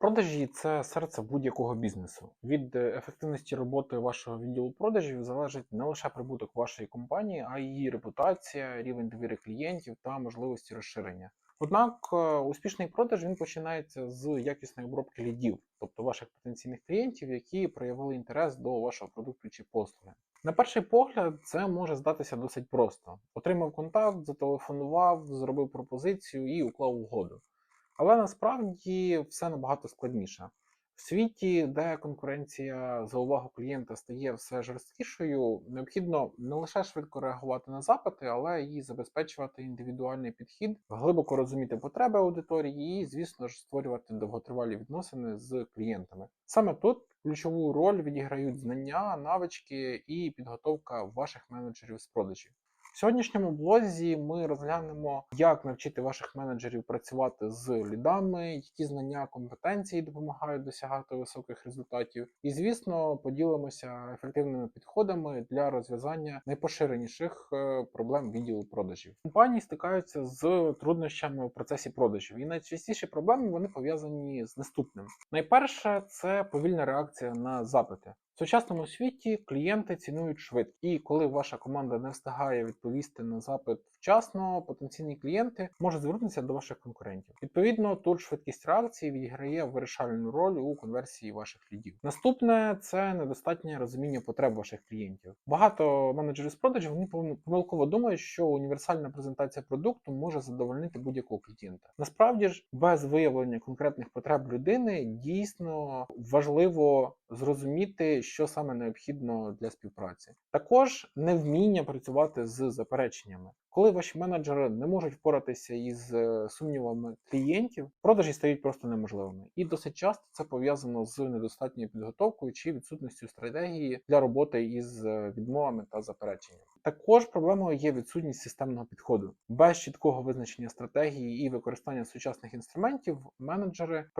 Продажі це серце будь-якого бізнесу. Від е, ефективності роботи вашого відділу продажів залежить не лише прибуток вашої компанії, а й її репутація, рівень довіри клієнтів та можливості розширення. Однак е, успішний продаж він починається з якісної обробки лідів, тобто ваших потенційних клієнтів, які проявили інтерес до вашого продукту чи послуги. На перший погляд, це може здатися досить просто: отримав контакт, зателефонував, зробив пропозицію і уклав угоду. Але насправді все набагато складніше. В світі, де конкуренція за увагу клієнта стає все жорсткішою, необхідно не лише швидко реагувати на запити, але й забезпечувати індивідуальний підхід, глибоко розуміти потреби аудиторії і, звісно ж, створювати довготривалі відносини з клієнтами. Саме тут ключову роль відіграють знання, навички і підготовка ваших менеджерів з продажів. В сьогоднішньому блозі ми розглянемо, як навчити ваших менеджерів працювати з лідами, які знання компетенції допомагають досягати високих результатів. І, звісно, поділимося ефективними підходами для розв'язання найпоширеніших е, проблем відділу продажів. Компанії стикаються з труднощами у процесі продажів, і найчастіші проблеми вони пов'язані з наступним: найперше це повільна реакція на запити. Сучасному світі клієнти цінують швидко, і коли ваша команда не встигає відповісти на запит вчасно, потенційні клієнти можуть звернутися до ваших конкурентів. Відповідно, тут швидкість реакції відіграє вирішальну роль у конверсії ваших лідів. Наступне це недостатнє розуміння потреб ваших клієнтів. Багато менеджерів з продажів вони помилково думають, що універсальна презентація продукту може задовольнити будь-якого клієнта. Насправді ж, без виявлення конкретних потреб людини дійсно важливо зрозуміти, що саме необхідно для співпраці. Також невміння працювати з запереченнями. Коли ваші менеджери не можуть впоратися із е, сумнівами клієнтів, продажі стають просто неможливими. І досить часто це пов'язано з недостатньою підготовкою чи відсутністю стратегії для роботи із е, відмовами та запереченнями. Також проблемою є відсутність системного підходу. Без чіткого визначення стратегії і використання сучасних інструментів менеджери